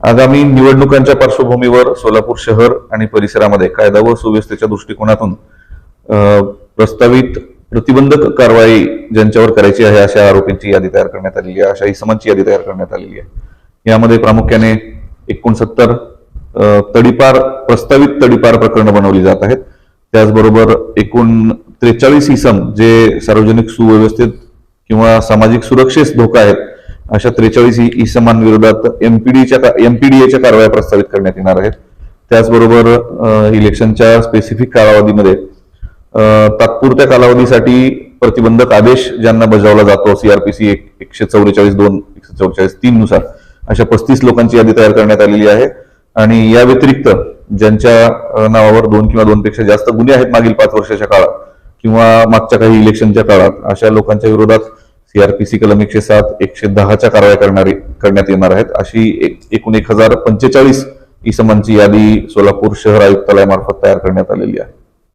आगामी निवडणुकांच्या पार्श्वभूमीवर सोलापूर शहर आणि परिसरामध्ये कायदा व सुव्यवस्थेच्या दृष्टिकोनातून प्रस्तावित प्रतिबंधक कारवाई ज्यांच्यावर करायची आहे अशा आरोपींची यादी तयार करण्यात आलेली आहे अशा इसमांची यादी तयार करण्यात आलेली आहे. यामध्ये प्रामुख्याने एकोणसत्तर तडीपार प्रस्तावित तडीपार प्रकरणं बनवली जात आहेत. त्याचबरोबर एकूण त्रेचाळीस इसम जे सार्वजनिक सुव्यवस्थेत किंवा सामाजिक सुरक्षेस धोका आहेत अशा त्रेचाळीस इसमांविरोधात एमपीडीच्या एमपीडीएच्या कारवाया प्रस्तावित करण्यात येणार आहेत. त्याचबरोबर इलेक्शनच्या स्पेसिफिक कालावधीमध्ये तात्पुरत्या कालावधीसाठी प्रतिबंधक आदेश ज्यांना बजावला जातो सीआरपीसी एकशे चौवेचाळीस दोन एकशे चौवेचाळीस तीन नुसार अशा पस्तीस लोकांची यादी तयार करण्यात आलेली आहे. आणि या व्यतिरिक्त ज्यांच्या नावावर दोन किंवा दोनपेक्षा जास्त गुन्हे आहेत मागील पाच वर्षाच्या काळात किंवा मागच्या काही इलेक्शनच्या काळात अशा लोकांच्या विरोधात सीआरपीसी कलम एकशे सात एकशे दहाच्या कारवाया करणारी करण्यात येणार आहेत. अशी एक एकूण एक हजार पंचेचाळीस इसमांची यादी सोलापूर शहर आयुक्तालयामार्फत तयार करण्यात आलेली आहे.